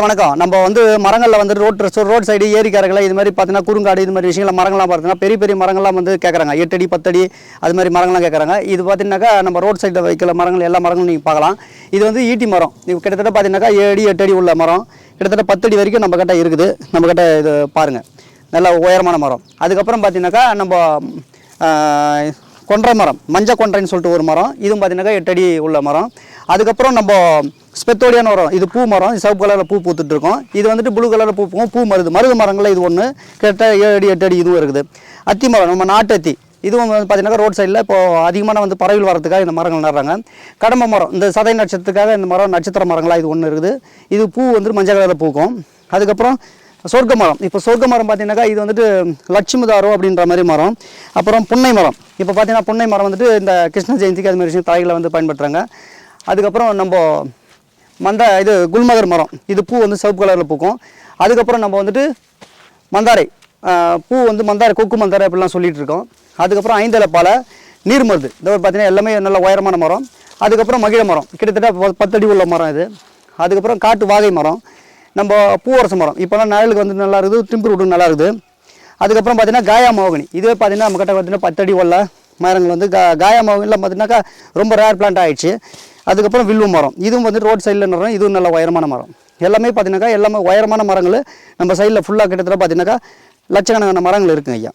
வணக்கம். நம்ம வந்து மரங்களில் வந்து ரோட் ரோட் சைடு ஏரிக்காரர்களை இது மாதிரி பார்த்தீங்கன்னா குறுங்காடு இது மாதிரி விஷயங்கள் மரங்கள்லாம் பார்த்தீங்கன்னா பெரிய பெரிய மரங்கள்லாம் வந்து கேட்குறாங்க எட்டடி பத்தடி அது மாதிரி மரங்கள்லாம் கேட்குறாங்க இது பார்த்தீங்கன்னாக்கா நம்ம ரோட் சைடில் வைக்கிற மரங்கள் எல்லா மரங்களும் நீங்கள் பார்க்கலாம். இது வந்து ஈட்டி மரம். இது கிட்டத்தட்ட பார்த்தீங்கன்னாக்கா ஏழு எட்டடி உள்ள மரம். கிட்டத்தட்ட பத்தடி வரைக்கும் நம்ம கிட்ட இருக்குது. நம்ம கிட்ட இது பாருங்கள் நல்ல உயரமான மரம். அதுக்கப்புறம் பார்த்தீங்கன்னாக்கா நம்ம கொன்றை மரம். மஞ்சள் கொன்றைன்னு சொல்லிட்டு ஒரு மரம். இதுவும் பார்த்தீங்கன்னாக்கா எட்டடி உள்ள மரம். அதுக்கப்புறம் நம்ம ஸ்பெத்தோடியான மரம் இது பூ மரம். இது சிவப்பு கலரில் பூ பூத்துட்டு இருக்கும் இது வந்துட்டு ப்ளூ கலரில் பூ பூக்கும். பூ மருது. மருது மரங்களில் இது ஒன்று கிட்ட ஏழு அடி எட்டு அடி இதுவும் இருக்குது. அத்தி மரம். நம்ம நாட்டு அத்தி. இதுவும் வந்து பார்த்தீங்கன்னா ரோட் சைடில் இப்போது அதிகமான வந்து பறவைகள் வரதுக்காக இந்த மரங்கள் நடுறாங்க. கடம்ப மரம். இந்த சதை நட்சத்திரத்துக்காக இந்த மரம் நட்சத்திர மரங்களாக இது ஒன்று இருக்குது. இது பூ வந்துட்டு மஞ்சள் கலரில் பூக்கும். அதுக்கப்புறம் சொர்க்க மரம். இப்போ சொர்க்க மரம் பார்த்தீங்கன்னாக்கா இது வந்துட்டு லட்சுமிதாரோ அப்படின்ற மாதிரி மரம். அப்புறம் புன்னை மரம். இப்போ பார்த்தீங்கன்னா புன்னை மரம் வந்துட்டு இந்த கிருஷ்ண ஜெயந்திக்கு அது மாதிரி விஷயம் தாய்களை வந்து பயன்படுத்துகிறாங்க அதுக்கப்புறம் நம்ம மந்த இது குல்மகர் மரம். இது பூ வந்து சிவப்பு கலரில் பூக்கும். அதுக்கப்புறம் நம்ம வந்துட்டு மந்தாரை பூ வந்து மந்தாரை கொக்கு மந்தாரை அப்படிலாம் சொல்லிகிட்டு இருக்கோம். அதுக்கப்புறம் ஐந்தலை பாலை நீர் மருது இந்த பார்த்தீங்கன்னா எல்லாமே நல்ல உயரமான மரம். அதுக்கப்புறம் மகிழ மரம். கிட்டத்தட்ட ப- பத்தடி உள்ள மரம் இது. அதுக்கப்புறம் காட்டு வாகை மரம். நம்ம பூவரச மரம். இப்போலாம் நாயலுக்கு வந்து நல்லா இருக்குது டிம்பர் விட்டு நல்லா இருக்குது. அதுக்கப்புறம் பார்த்தீங்கன்னா காயா மோகனி. இதுவே பார்த்தீங்கன்னா நம்ம கிட்ட பார்த்தீங்கன்னா பத்தடி உள்ள மரங்கள் வந்து கா காயா பார்த்தீங்கன்னாக்கா ரொம்ப ரேர் பிளான்ட் ஆகிடுச்சு அதுக்கப்புறம் வில்வு மரம். இதுவும் வந்து ரோட் சைடில் நடுறோம் இதுவும் நல்ல உயரமான மரம். எல்லாமே பார்த்தீங்கன்னாக்கா எல்லாமே உயரமான மரங்கள் நம்ம சைடில் ஃபுல்லாக கிட்டத்தட்ட பார்த்தீங்கன்னாக்கா லட்சக்கணக்கான மரங்கள் இருக்குங்க ஐயா.